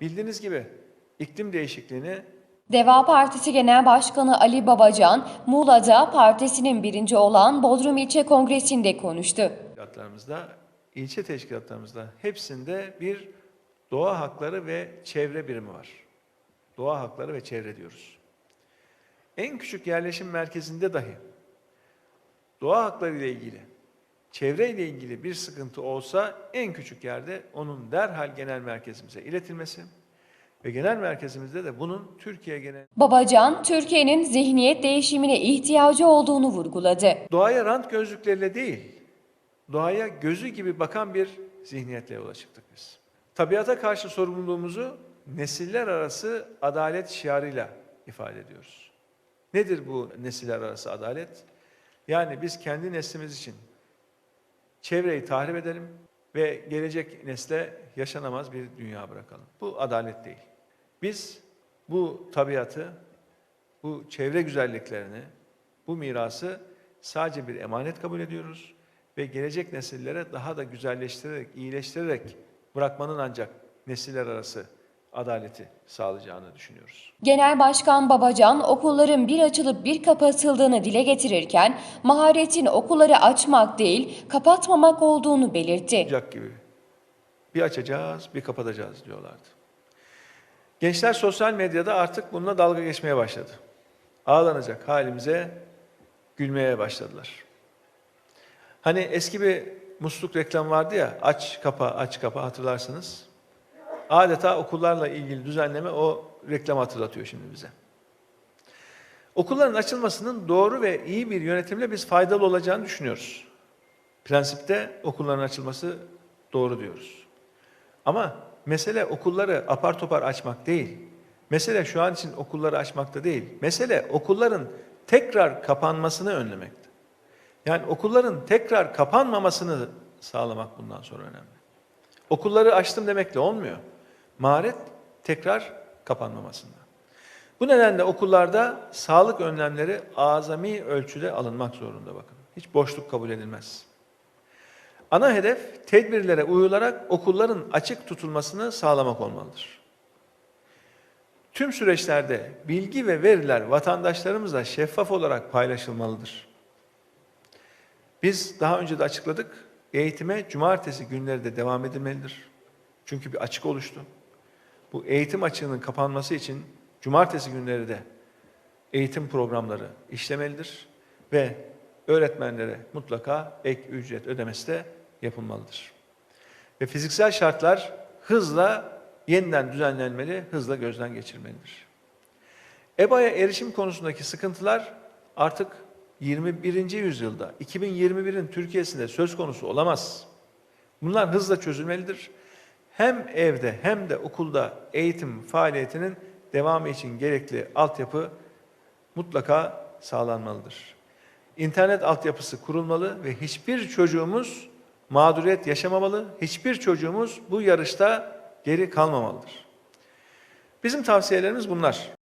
Bildiğiniz gibi iklim değişikliğini Deva Partisi Genel Başkanı Ali Babacan, Muğla'da partisinin birinci olan Bodrum İlçe Kongresi'nde konuştu. teşkilatlarımızda, ilçe teşkilatlarımızda hepsinde bir doğa hakları ve çevre birimi var. Doğa hakları ve çevre diyoruz. En küçük yerleşim merkezinde dahi doğa hakları ile ilgili, çevre ile ilgili bir sıkıntı olsa en küçük yerde onun derhal genel merkezimize iletilmesi ve genel merkezimizde de bunun Türkiye genel Babacan, Türkiye'nin zihniyet değişimine ihtiyacı olduğunu vurguladı. Doğaya rant gözlükleriyle değil, doğaya gözü gibi bakan bir zihniyetle yola çıktık biz. Tabiata karşı sorumluluğumuzu nesiller arası adalet şiarıyla ifade ediyoruz. Nedir bu nesiller arası adalet? Yani biz kendi neslimiz için çevreyi tahrip edelim ve gelecek nesle yaşanamaz bir dünya bırakalım. Bu adalet değil. Biz bu tabiatı, bu çevre güzelliklerini, bu mirası sadece bir emanet kabul ediyoruz ve gelecek nesillere daha da güzelleştirerek, iyileştirerek bırakmanın ancak nesiller arası adaleti sağlayacağını düşünüyoruz. Genel Başkan Babacan, okulların bir açılıp bir kapatıldığını dile getirirken, maharetin okulları açmak değil, kapatmamak olduğunu belirtti. Ocak gibi. Bir açacağız, bir kapatacağız diyorlardı. Gençler sosyal medyada artık bununla dalga geçmeye başladı. Ağlanacak halimize gülmeye başladılar. Hani eski bir musluk reklam vardı ya, aç kapa aç kapa hatırlarsınız. Adeta okullarla ilgili düzenleme o reklamı hatırlatıyor şimdi bize. Okulların açılmasının doğru ve iyi bir yönetimle biz faydalı olacağını düşünüyoruz. Prensipte okulların açılması doğru diyoruz. Ama mesele okulları apar topar açmak değil. Mesele şu an için okulları açmakta değil. Mesele okulların tekrar kapanmasını önlemekte. Yani okulların tekrar kapanmamasını sağlamak bundan sonra önemli. Okulları açtım demekle olmuyor. Maharet tekrar kapanmamasında. Bu nedenle okullarda sağlık önlemleri azami ölçüde alınmak zorunda bakın. Hiç boşluk kabul edilmez. Ana hedef tedbirlere uyularak okulların açık tutulmasını sağlamak olmalıdır. Tüm süreçlerde bilgi ve veriler vatandaşlarımızla şeffaf olarak paylaşılmalıdır. Biz daha önce de açıkladık, eğitime cumartesi günleri de devam edilmelidir. Çünkü bir açık oluştu. Bu eğitim açığının kapanması için cumartesi günleri de eğitim programları işlemelidir ve öğretmenlere mutlaka ek ücret ödemesi de yapılmalıdır. Ve fiziksel şartlar hızla yeniden düzenlenmeli, hızla gözden geçirmelidir. EBA'ya erişim konusundaki sıkıntılar artık 21. yüzyılda, 2021'in Türkiye'sinde söz konusu olamaz. Bunlar hızla çözülmelidir. Hem evde hem de okulda eğitim faaliyetinin devamı için gerekli altyapı mutlaka sağlanmalıdır. İnternet altyapısı kurulmalı ve hiçbir çocuğumuz mağduriyet yaşamamalı, hiçbir çocuğumuz bu yarışta geri kalmamalıdır. Bizim tavsiyelerimiz bunlar.